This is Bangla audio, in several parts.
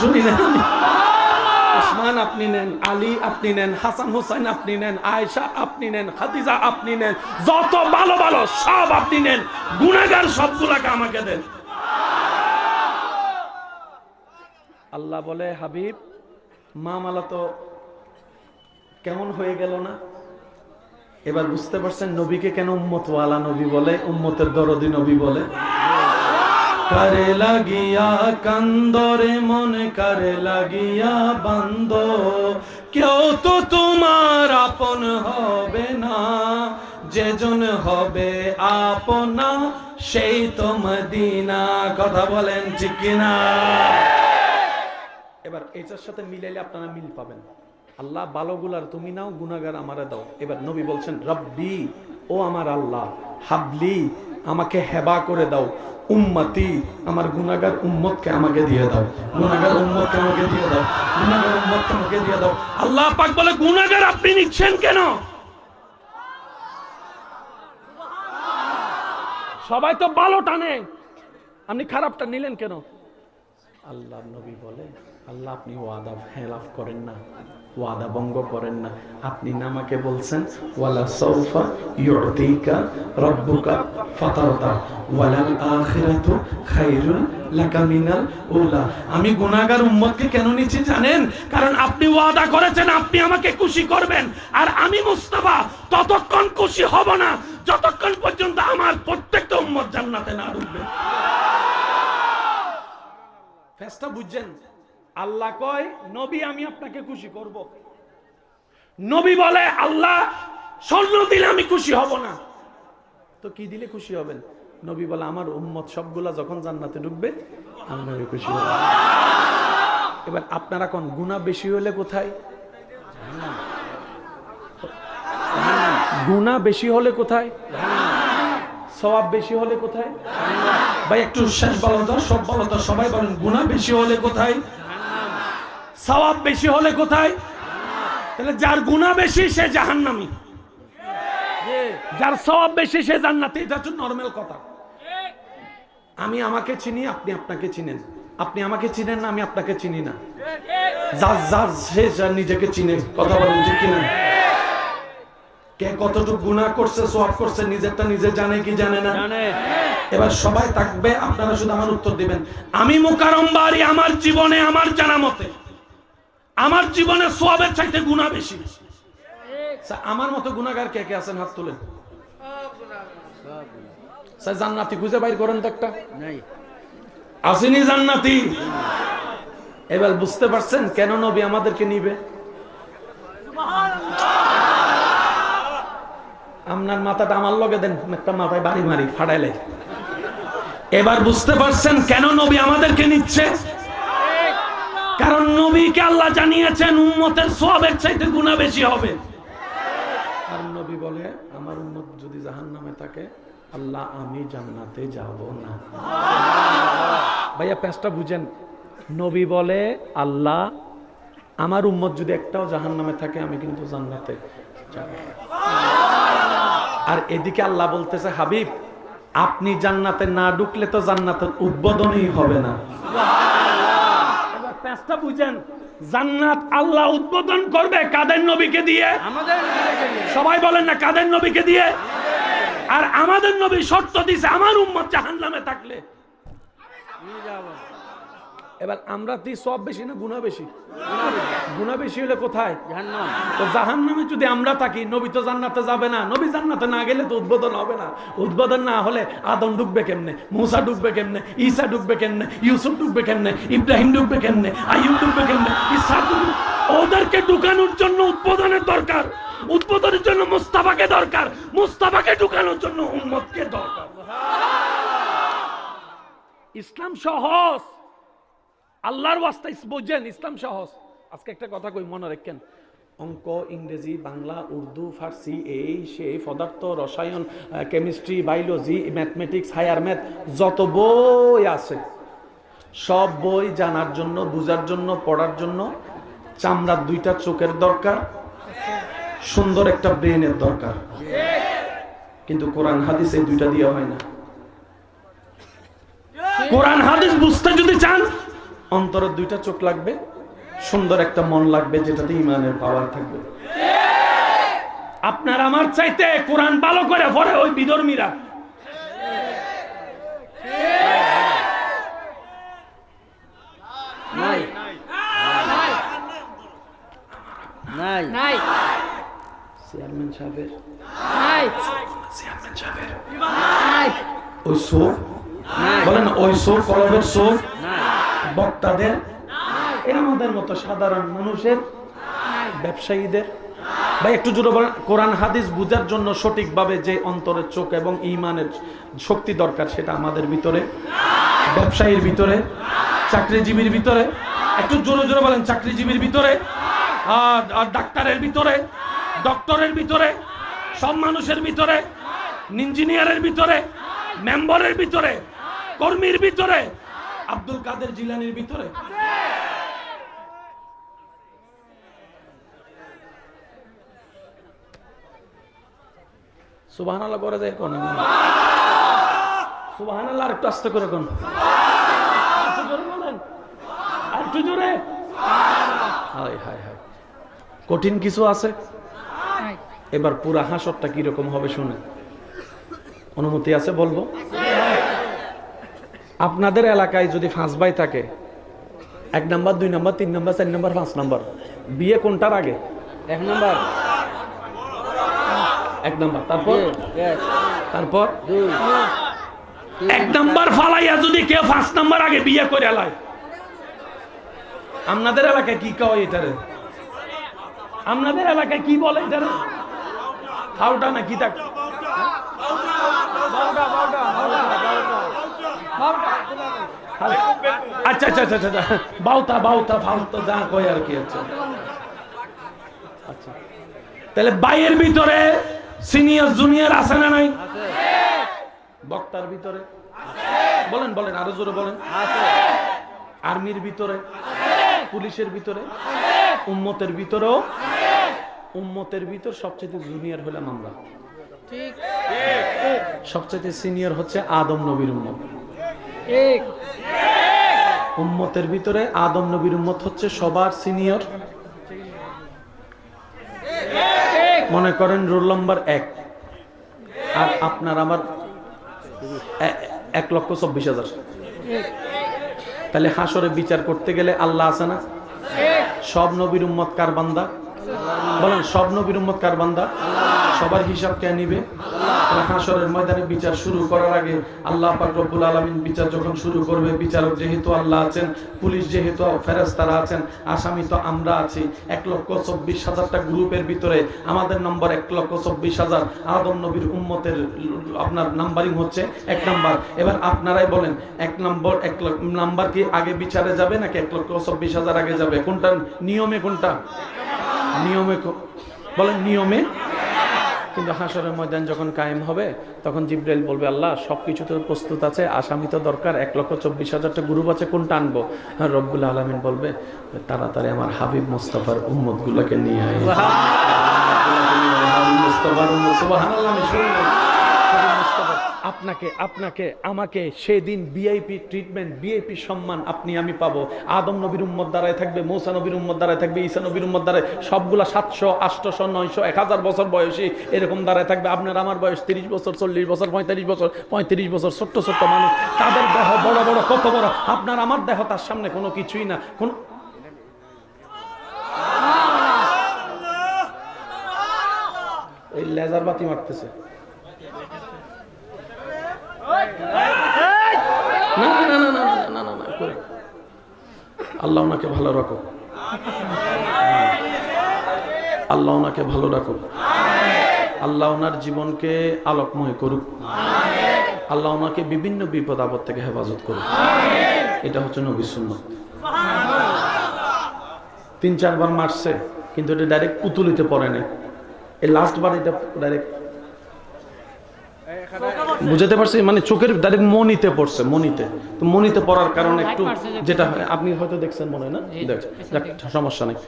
শুনি ওসমান আপনি নেন আলী আপনি নেন হাসান হোসেন আপনি নেন আয়েশা আপনি নেন খাদিজা আপনি নেন যত ভালো ভালো সব আপনি নেন গুনাহগার সবগুলাকে আমাকে দেন। আল্লাহ বলে হাবিব মা মালা তো কেমন হয়ে গেল না? এবার বুঝতে পারছেন নবীকে কেন উম্মত ওয়ালা নবী বলে উম্মতের দরদি নবী বলে? কারে লাগিয়া, কান্দরে মনে কারে লাগিয়া বান্দ। কেউ তো তোমার আপন হবে না, যেজন হবে আপনা, সেই তো মদিনা। কথা বলেন ঠিক কিনা? এবার এটার সাথে মিলাইলে আপনারা মিল পাবেন। আল্লাহ বালোগুলার তুমি নাও গুনাগার আমারে দাও। এবার নবী বলছেন, রব্বি, ও আমার আল্লাহ, হাবলি, আমাকে হেবা করে দাও। উম্মতি, আমার গুনাগার উম্মতকে আমাকে দিয়ে দাও। গুনাগার উম্মতকে আমাকে দিয়ে দাও। গুনাগার উম্মতকে আমাকে দিয়ে দাও। আল্লাহ পাক বলে গুনাগার আপনি নিচ্ছেন কেন? সবাই তো ভালো টানে। আপনি খারাপটা নিলেন কেন? আল্লাহ নবী বলে, আল্লাহ, আপনি ওয়াদা হেলাফ করেন না, ওয়াদা ভঙ্গ করেন না। আপনি না আমাকে বলছেন, ওয়ালা সৌফা ইউতিকা রব্বুকা ফাতারদা ওয়ালাল আখিরাতু খায়রুল লাকা মিনাল উলা। আমি গুনাহগার উম্মতকে কেন নিচ্ছি জানেন? কারণ আপনি ওয়াদা করেছেন, আপনি আমাকে খুশি করবেন। আর আমি মুস্তাফা, ততক্ষণ খুশি হব না, যতক্ষণ পর্যন্ত আমার প্রত্যেকটা উম্মত জান্নাতে না ঢুকবে। ফেসটা বুঝছেন? আল্লাহ কয়, নবী, আমি আপনাকে খুশি করব। নবী বলে, আল্লাহ, স্বর্ণ দিলে আমি খুশি হব না। তো কি দিলে খুশি হবেন? নবী বলে, আমার উম্মত সবগুলা যখন জান্নাতে ঢুকবে, আমি খুশি হব এবার আপনারা কোন গুণা বেশি হলে কোথায়? গুণা বেশি হলে কোথায়? সওয়াব বেশি হলে কোথায়? ভাই, একটু শেষ বলো তো, সব বলো তো, সবাই বলেন গুণা বেশি হলে কোথায়? সওয়াব বেশি হলে কোথায়? তাহলে যার গুণা বেশি, সে জাহান্নামী। যার সওয়াব বেশি, সে জান্নাতি। এটা হচ্ছে নরমাল কথা। আমি আমাকে চিনি, আপনি আপনাকে চিনেন। আপনি আমাকে চিনেন না, আমি আপনাকে চিনি না। যার যার, সে যার নিজেকে চিনে। কথা বলেন, ঠিক কিনা? কে কতটুকু গুনাহ করছে সওয়াব করছে নিজেরটা নিজে জানে কি জানে না? এবার সবাই থাকবে আপনারা শুধু আমার উত্তর দিবেন। আমি মুকারম বাড়ি আমার জীবনে আমার জানা মতে। আমার জীবনে সোয়াবের চাইতে গুণা বেশি। আমার মতো গুণাগার কে কে আছেন? হাত তুলেন। স্যার জান্নাতি খুঁজে বাইর করেন তো একটা। আসেনি জান্নাতি? এবার বুঝতে পারছেন কেন নবী আমাদেরকে নিবে? আপনার মাথাটা আমার লগে দেন, একটা মাথায় বাড়ি মারি ফাড়াইলে এবার বুঝতে পারছেন কেন নবী আমাদেরকে নিচ্ছে? কারণ নবীকে আল্লাহ জানিয়েছেন উম্মতের সবের চাইতে গুণা বেশি হবে। আর নবী বলে, আমার উম্মত যদি জাহান নামে থাকে, আল্লাহ আমি জান্নাতে যাব না। ভাইয়া, প্যাঁচটা বুঝেন। নবী বলে, আল্লাহ, আমার উম্মত যদি একটাও জাহান নামে থাকে, আমি কিন্তু জান্নাতে যাব। আর এদিকে আল্লাহ বলতেছে হাবিব আপনি জান্নাতে না ঢুকলে তো জান্নাতের উদ্বোধনই হবে না। প্যাঁচটা বুঝেন জান্নাত আল্লাহ উদ্বোধন করবে কাদের নবীকে দিয়ে? সবাই বলেন না কাদের নবীকে দিয়ে? আর আমাদের নবী শর্ত দিছে আমার উম্মত জাহান্নামে থাকলে। এবার আমরা তুই সব বেশি না গুণা বেশি? গুণা বেশি হলে কোথায়? তো জাহান নামে যদি আমরা থাকি নবী তো জান্নাতে যাবে না নবী জান্নাতে না গেলে তো উদ্বোধন হবে না। উদ্বোধন না হলে আদম ডুববে কেমনে? মুসা ডুববে কেমনে? ঈসা ডুববে কেমনে? ইউসুফ ডুববে কেমনে? ইব্রাহিম ডুববে কেমনে? আইয়ুব ডুববে কেমনে? ইসা ডুববে ওদেরকে ঢুকানোর জন্য উদ্বোধনের দরকার। উদ্বোধনের জন্য মুস্তাফাকে দরকার। মুস্তাফাকে ঢুকানোর জন্য উম্মতকে দরকার। ইসলাম সহজ। আল্লাহর ওয়াস্তা ইস- বুঝছেন ইসলাম সহজ। আজকে একটা কথা কই, মনে রাখেন, অঙ্ক, ইংরেজি, বাংলা, উর্দু, ফার্সি, এই সেই পদার্থ, রসায়ন chemistry, biology, mathematics, higher math, যত বই আছে, সব বই জানার জন্য, বুঝার জন্য, পড়ার জন্য, চামড়ার দুইটা চোখের দরকার, সুন্দর একটা ব্রেনের দরকার। কিন্তু কোরআন, হাদিস এই দুইটা দিয়ে হয় না। কোরআন, হাদিস বুঝতে যদি চান অন্তরের দুইটা চোখ লাগবে সুন্দর একটা মন লাগবে যেটাতে ইমানের পাওয়ার থাকবে। আপনার আমার চাইতে কোরআন ভালো করে পড়ে ওই বিধর্মীরা। নাই। নাই। নাই। চেয়ারম্যান সাহেবের। চেয়ারম্যান সাহেবের। ওই সোর বলেন ওই সোর কলমের সোর বক্তাদের আমাদের মতো সাধারণ মানুষের, ব্যবসায়ীদের, ভাই, একটু জোরে বলেন, কোরআন, হাদিস বুঝার জন্য সঠিকভাবে যে অন্তরের চোখ এবং ইমানের শক্তি দরকার সেটা আমাদের ভিতরে, ব্যবসায়ীর ভিতরে, চাকরিজীবীর ভিতরে, একটু জোরে জোরে বলেন, চাকরিজীবীর ভিতরে আর ডাক্তারের ভিতরে, ডক্টরের ভিতরে, সব মানুষের ভিতরে, ইঞ্জিনিয়ারের ভিতরে, মেম্বারের ভিতরে, কর্মীর ভিতরে আব্দুল কাদের জিলানির ভিতরে? করে যায় কোন? আল্লাহ একটু আস্তে করে কোন? একটু জোরে বলেন। আর একটু জোরে। হায় হায় হায়। কঠিন কিছু আছে? এবার পুরা হাসরটা কীরকম হবে শুনে অনুমতি আছে বলব? আপনাদের এলাকায় যদি ফাঁস ভাই থাকে এক নাম্বার দুই নাম্বার তিন নাম্বার চার নাম্বার পাঁচ নাম্বার বিয়ে কোনটার আগে? এক নম্বর। এক নাম্বার। তারপর? এক তারপর? এক নাম্বার ফালাইয়া যদি কেউ পাঁচ নাম্বার আগে বিয়ে করে এলায় আপনাদের এলাকায় কি কয় এটারে? আপনাদের এলাকায় কি বলে এটারে? হাউটা না কি থাক আচ্ছা আচ্ছা আচ্ছা আচ্ছা বাউতা বাউতা ফাউতা যা কয় আর কি আচ্ছা আচ্ছা। তাহলে বাইয়ের ভিতরে সিনিয়র জুনিয়র আছে না নাই? বক্তার ভিতরে? বলেন বলেন আরও জোরে বলেন। আর্মির ভিতরে? পুলিশের ভিতরে? উম্মতের ভিতরেও? উম্মতের ভিতর সবচেয়ে জুনিয়র হলাম আমরা। ঠিক। সবচেয়ে সিনিয়র হচ্ছে আদম নবীর উম্মত। উম্মতের ভিতরে আদম নবীর উম্মত হচ্ছে সবার সিনিয়র। মনে করেন রোল নম্বর এক। আর আপনার আমার এক লক্ষ চব্বিশ হাজার। তাহলে হাসরে বিচার করতে গেলে আল্লাহ আছে না? সব নবীর উম্মত কার বান্দা? বলেন, সব নবীর উম্মত কার বান্দা? সবার হিসাব কে নিবে? হাসরের ময়দানে বিচার শুরু করার আগে আল্লাহ পাক রব্বুল আলামিন বিচার যখন শুরু করবে, বিচারক যেহেতু আল্লাহ আছেন, পুলিশ যেহেতু ফেরেশতারা আছেন, আসামি তো আমরা আছি। এক লক্ষ চব্বিশ হাজারটা গ্রুপের ভিতরে আমাদের নম্বর এক লক্ষ চব্বিশ হাজার। আদম নবীর উম্মতের আপনার নাম্বারিং হচ্ছে এক নাম্বার। এবার আপনারাই বলেন, এক নম্বর, এক নাম্বার কি আগে বিচারে যাবে নাকি এক লক্ষ চব্বিশ হাজার আগে যাবে? কোনটা নিয়মে কোনটা? নিয়মে বলেন নিয়মে। কিন্তু হাসরের ময়দান যখন কায়েম হবে তখন জিব্রাইল বলবে আল্লাহ সব কিছু তো প্রস্তুত আছে আসামি তো দরকার এক লক্ষ চব্বিশ হাজারটা গ্রুপ আছে কোন টানবো হ্যাঁ রব্বুল আলমিন বলবে তাড়াতাড়ি আমার হাবিব মোস্তফার উম্মত গুলাকে নিয়ে আয়। মুস্তফার উম্মত, সুবহানাল্লাহ, আমি শুনলাম। হাবিব মুস্তাফা, আপনাকে আপনাকে, আমাকে সেদিন বিআইপি ট্রিটমেন্ট বিআইপি সম্মান আপনি, আমি পাবো। আদম নবীর উম্মত দ্বারায় থাকবে, মৌসা নবীর উম্মত দ্বারায় থাকবে, ঈসা নবীর উম্মত দ্বারায় সবগুলা সাতশো, আটশো নয়শো, এক হাজার বছর বয়সী এরকম দ্বারায় থাকবে। আপনার আমার বয়স তিরিশ বছর, চল্লিশ বছর, পঁয়তাল্লিশ বছর, পঁয়ত্রিশ বছর, ছোট্ট ছোট্ট মানুষ। তাদের দেহ বড় বড়, কত বড়? আপনার আমার দেহ তার সামনে কোনো কিছুই না। কোন এই লেজার বাতি মারতেছে। আল্লাহ ওনাকে ভালো রাখো আল্লাহ ওনাকে ভালো রাখো আল্লাহ ওনার জীবনকে আলোকময় করুক। আল্লাহ ওনাকে বিভিন্ন বিপদ আপদ থেকে হেফাজত করুক। এটা হচ্ছে নবী তিন, চারবার মারছে, কিন্তু এটা ডাইরেক্ট পুতুলিতে পড়ে নাই। এই লাস্টবার এটা ডাইরেক্ট বুঝতে পারছি? মানে চোখের ডাইরেক্ট মনিতে পড়ছে মনিতে। তো মনিতে পড়ার কারণে একটু যেটা আপনি হয়তো দেখছেন মনে না? দেখ সমস্যা নেই।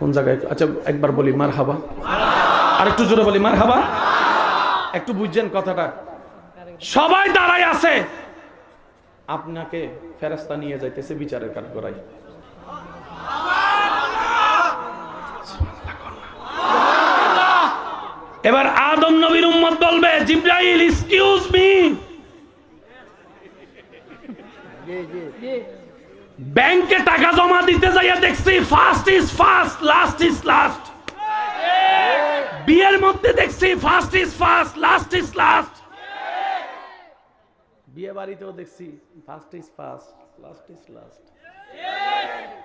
কোন জায়গায়? আচ্ছা একবার বলি মার হাবা আর একটু জোরে বলি মার হাবা একটু বুঝছেন কথাটা? সবাই দাঁড়ায় আছে। আপনাকে ফেরাস্তা নিয়ে যাইতেছে বিচারের কাঠ গড়াই এবার আদম নবীর উম্মত বলবে, জিব্রাইল এক্সকিউজ মি ব্যাংকে টাকা জমা দিতে যাইয়া দেখছি first is first last is last বিয়ের মধ্যে দেখছি first is first last is last বিয়ে বাড়িতেও দেখছি first is first last is last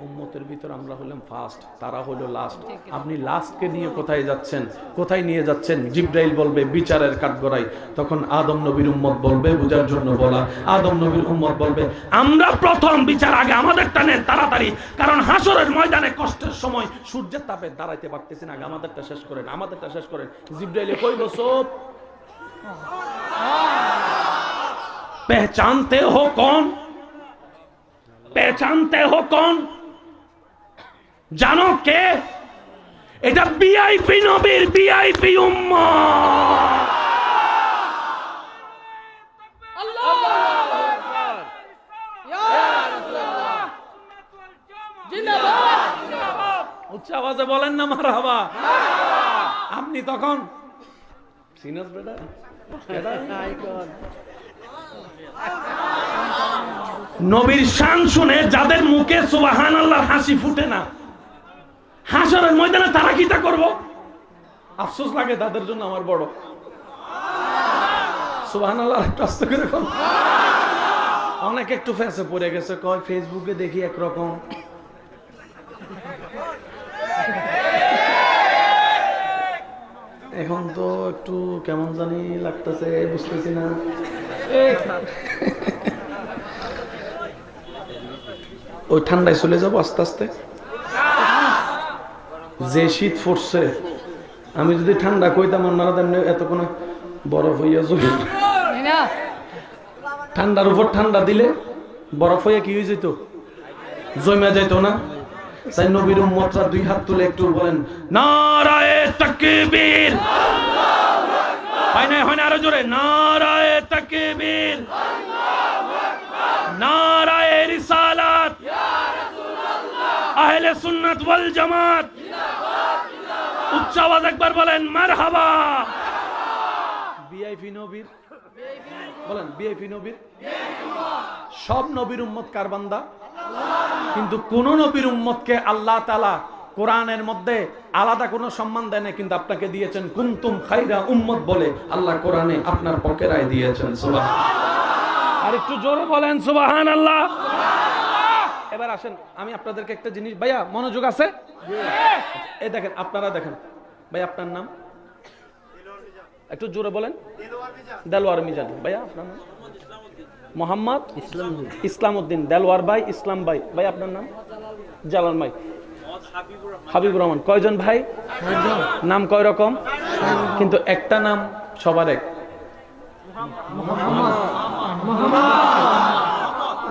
উম্মতের ভিতর আমরা হলাম ফার্স্ট তারা হলো লাস্ট আপনি লাস্টকে নিয়ে কোথায় যাচ্ছেন? কোথায় নিয়ে যাচ্ছেন? জিব্রাইল বলবে বিচারের কাঠগড়াই তখন আদম নবীর উম্মত বলবে বুঝার জন্য বলা। আদম নবীর উম্মত বলবে আমরা প্রথম বিচার আগে আমাদের নেন তাড়াতাড়ি। কারণ হাসরের ময়দানে কষ্টের সময় সূর্যের তাপে দাঁড়াইতে পারতেছেন আগে। আমাদেরটা শেষ করেন আমাদেরটা শেষ করেন। জিব্রাইলে কইল সব? হ্যাঁ। পেহচানতে হো কোন? पहचानते हो कौन জানো কে এটা বিআইপি নবীর বিআইপি উম্মা জিন্দাবাদ উচ্চ আওয়াজে বলেন না মারহাবা আপনি তখন সিনাস বেটা বেটা? আইকন নবীর শান শুনে যাদের মুখে সুবাহান আল্লাহর হাসি ফুটে না, হাসরের ময়দানে তারা কি তা করব? আফসোস লাগে তাদের জন্য আমার বড়। সুবাহান আল্লাহ একটু আস্তে করে। অনেক একটু ফেসে পড়ে গেছে, কয় ফেসবুকে দেখি একরকম। এখন তো একটু কেমন জানি লাগতেছে, বুঝতেছি না। ওই ঠান্ডায় চলে যাব আস্তে আস্তে। যে শীত পড়ছে আমি যদি ঠান্ডা কইতাম আপনারা তেমনি এতক্ষণ বরফ হইয়া না। ঠান্ডার উপর ঠান্ডা দিলে বরফ হইয়া কি হয়ে যেত জমা যেত না। তাই নবীর উম্মতরা দুই হাত তুলে একটু বলেন নারায়ে তাকবীর! হয় না হয় না আরও জোরে নারায়ে তাকবীর! আহলে সুন্নাত ওয়াল জামাত। উচ্চ আওয়াজ একবার বলেন মারহাবা। বিআইপি নবীর বলেন বিআইপি নবীর। সব নবীর উম্মত কার বান্দা? কিন্তু কোন নবীর উম্মতকে আল্লাহ তালা কোরআনের মধ্যে আলাদা কোনো সম্মান দেয় না কিন্তু আপনাকে দিয়েছেন কুন্তুম খাইরা উম্মত বলে আল্লাহ কোরআনে আপনার পক্ষে রায় দিয়েছেন সুবাহ আর একটু জোরে বলেন সুবাহান আল্লাহ এবার আসেন আমি আপনাদেরকে একটা জিনিস ভাইয়া মনোযোগ আছে? এই দেখেন আপনারা দেখেন। ভাই আপনার নাম? একটু জোরে বলেন। দেলোয়ার মিজান। ভাইয়া আপনার নাম? মোহাম্মদ ইসলাম উদ্দিন দেলওয়ার ভাই ইসলাম ভাই। ভাই আপনার নাম? জালান ভাই। হাবিবুর রহমান। কয়জন ভাই? নাম কয় রকম? কিন্তু একটা নাম সবার এক।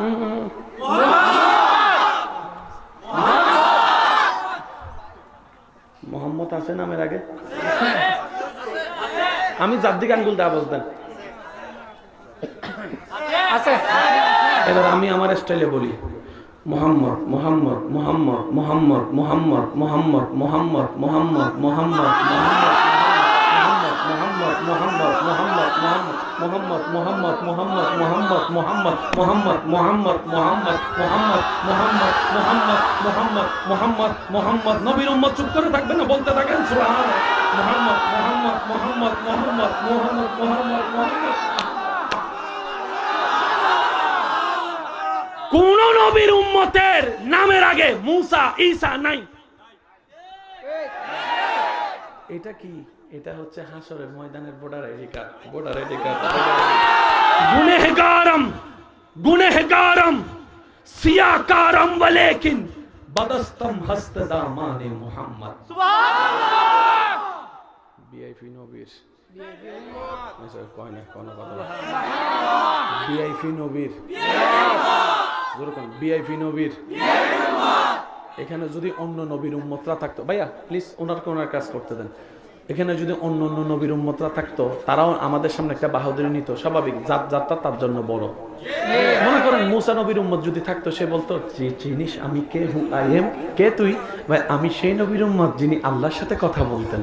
উম, মোহাম্মদ আছে নামের আগে আমি জাদ্দিক আঙ্গুল দেওয়া আছে এবার আমি আমার স্টাইলে বলি মোহাম্মদ মোহাম্মদ মোহাম্মদ মোহাম্মদ মোহাম্মদ মোহাম্মদ মোহাম্মদ মোহাম্মদ মোহাম্মদ মোহাম্মদ মোহাম্মদ মোহাম্মদ মোহাম্মদ মোহাম্মদ মোহাম্মদ মোহাম্মদ মোহাম্মদ মোহাম্মদ মোহাম্মদ মোহাম্মদ মোহাম্মদ মোহাম্মদ মোহাম্মদ মোহাম্মদ মোহাম্মদ মোহাম্মদ নবীর উম্মত চুপ করে থাকবে না বলতে থাকেন সুবহানাল্লাহ মোহাম্মদ মোহাম্মদ মোহাম্মদ মোহাম্মদ মোহাম্মদ মোহাম্মদ মোহাম্মদ কোন নবীর উম্মতের নামের আগে মুসা ঈসা নাই এটা কি এটা হচ্ছে হাসরের ময়দানের border ID card border ID card গুনেহগারম গুনেহগারম সিয়াকারম ওয়ালাকিন বদস্তম হস্ত দামানে মুহাম্মদ। সুবহানাল্লাহ! বিআইপি নবীর কয় না কোনো। কথা বিআইপি নবীর যেরকম বিআইপি নবীর এখানে যদি অন্য নবীর উম্মতরা থাকতো। ভাইয়া প্লিজ ওনারকে ওনার কাজ করতে দেন। এখানে যদি অন্য অন্য নবীর উম্মতরা থাকতো তারাও আমাদের সামনে একটা বাহাদুরি নিত। স্বাভাবিক যার যাত্রা তার জন্য বড়। মনে করেন মুসা নবীর উম্মত যদি থাকতো সে বলতো যে জিনিস আমি কে হু আই এম কে তুই? ভাই আমি সেই নবীর উম্মত যিনি আল্লাহর সাথে কথা বলতেন।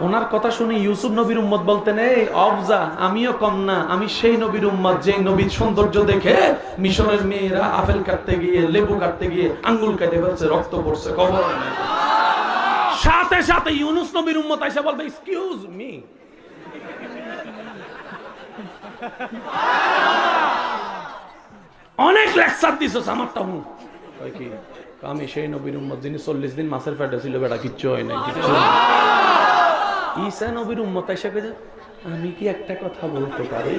ওনার কথা শুনে ইউসুফ নবীর উম্মত বলতেন এই অবজা আমিও কম না আমি সেই নবীর উম্মত যে নবীর সৌন্দর্য দেখে মিশরের মেয়েরা আপেল কাটতে গিয়ে লেবু কাটতে গিয়ে আঙ্গুল কেটে ফেলছে রক্ত পড়ছে নেই। সাথে সাথে ইউনুস নবীর উম্মত এসে বলবে এক্সকিউজ মি অনেক লেকচার দিছস আমারটা হুঁ। কয় কি? আমি সেই নবীর উম্মত যিনি চল্লিশ দিন মাছের পেটে ছিল বেটা কিচ্ছু হয় নাই কিচ্ছু। ঈসা নবীর উম্মত এসে আমি কি একটা কথা বলতে পারি?